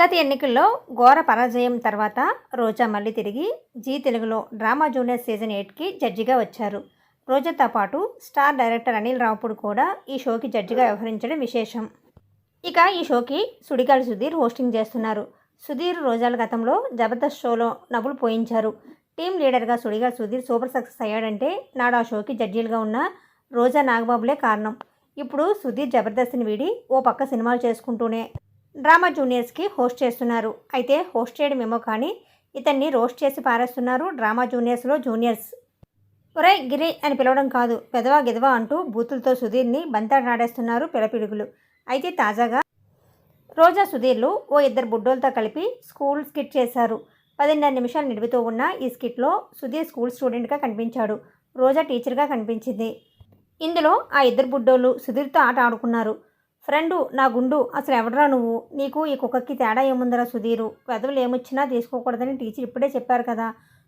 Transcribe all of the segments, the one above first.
గత ఎన్నికల్లో ఘోర పరాజయం తర్వాత రోజా మళ్ళీ తిరిగి జీ తెలుగులో డ్రామా జూనియర్ సీజన్ ఎయిట్కి జడ్జిగా వచ్చారు. రోజాతో పాటు స్టార్ డైరెక్టర్ అనిల్ రావుపుడు కూడా ఈ షోకి జడ్జిగా వ్యవహరించడం విశేషం. ఇక ఈ షోకి సుడిగాలి సుధీర్ హోస్టింగ్ చేస్తున్నారు. సుధీర్ రోజాల గతంలో జబర్దస్త్ షోలో నవ్వులు పోయించారు. టీం లీడర్గా సుడిగాలి సుధీర్ సూపర్ సక్సెస్ అయ్యాడంటే నాడు ఆ షోకి జడ్జీలుగా ఉన్న రోజా నాగబాబులే కారణం. ఇప్పుడు సుధీర్ జబర్దస్త్ని వీడి ఓ పక్క సినిమాలు చేసుకుంటూనే డ్రామా జూనియర్స్కి హోస్ట్ చేస్తున్నారు. అయితే హోస్ట్ చేయడం కానీ ఇతన్ని రోస్ట్ చేసి పారేస్తున్నారు డ్రామా జూనియర్స్లో జూనియర్స్. ఒరే గిరి అని పిలవడం కాదు. పెదవా గెదవా అంటూ బూతులతో సుధీర్ని బంతాడాడేస్తున్నారు పిలపిడుగులు. అయితే తాజాగా రోజా సుధీర్లు ఓ ఇద్దరు బుడ్డోలతో కలిపి స్కూల్ స్కిట్ చేశారు. పదిన్నర నిమిషాలు నిడుపుతూ ఉన్న ఈ స్కిట్లో సుధీర్ స్కూల్ స్టూడెంట్గా కనిపించాడు. రోజా టీచర్గా కనిపించింది. ఇందులో ఆ ఇద్దరు బుడ్డోళ్ళు సుధీర్తో ఆట ఆడుకున్నారు. ఫ్రెండు నా గుండు అసలు ఎవడరా నువ్వు? నీకు ఈ కుక్కకి తేడా ఏముందరా సుధీరు? పెదవులు ఏమొచ్చినా తీసుకోకూడదని టీచర్ ఇప్పుడే చెప్పారు కదా.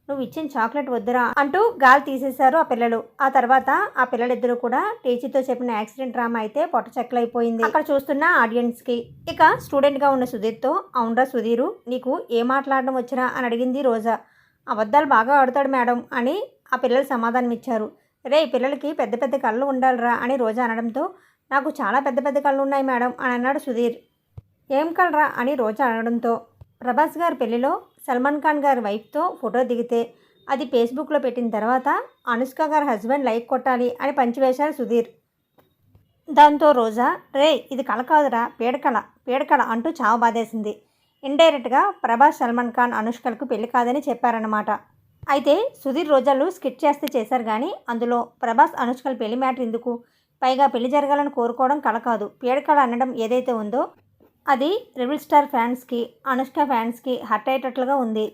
నువ్వు ఇచ్చిన చాక్లెట్ వద్దురా అంటూ గాలి తీసేశారు ఆ పిల్లలు. ఆ తర్వాత ఆ పిల్లలిద్దరూ కూడా టీచర్తో చెప్పిన యాక్సిడెంట్ డ్రామా అయితే పొట్ట అయిపోయింది అక్కడ చూస్తున్న ఆడియన్స్కి ఇక స్టూడెంట్గా ఉన్న సుధీర్తో అవునరా సుధీరు నీకు ఏ మాట్లాడడం వచ్చినా అని అడిగింది రోజా. అబద్ధాలు బాగా ఆడుతాడు మేడం అని ఆ పిల్లలు సమాధానం ఇచ్చారు రే ఈ పిల్లలకి పెద్ద పెద్ద కళ్ళు ఉండాలిరా అని రోజా అనడంతో నాకు చాలా పెద్ద పెద్ద కళ్ళు ఉన్నాయి మేడం అని అన్నాడు సుధీర్. ఏం కలరా అని రోజా అనడంతో. ప్రభాస్ గారి పెళ్ళిలో సల్మాన్ ఖాన్ గారి వైఫ్తో ఫోటో దిగితే అది ఫేస్బుక్లో పెట్టిన తర్వాత అనుష్క గారి హస్బెండ్ లైక్ కొట్టాలి అని పంచివేశారు సుధీర్. దాంతో రోజా రే ఇది కళ కాదురా పీడకళ పీడకళ అంటూ చావు బాధేసింది. ఇండైరెక్ట్గా ప్రభాస్ సల్మాన్ ఖాన్ అనుష్కలకు పెళ్ళి కాదని చెప్పారన్నమాట. అయితే సుధీర్ రోజాలు స్కిట్ చేస్తే చేశారు కానీ అందులో ప్రభాస్ అనుష్కల పెళ్ళి మ్యాటర్ ఎందుకు? పైగా పెళ్ళి జరగాలని కోరుకోవడం కళ కాదు పీడకళ అనడం ఏదైతే ఉందో అది రెబిల్ స్టార్ ఫ్యాన్స్కి అనుష్క ఫ్యాన్స్కి హర్ట్ అయ్యేటట్లుగా ఉంది.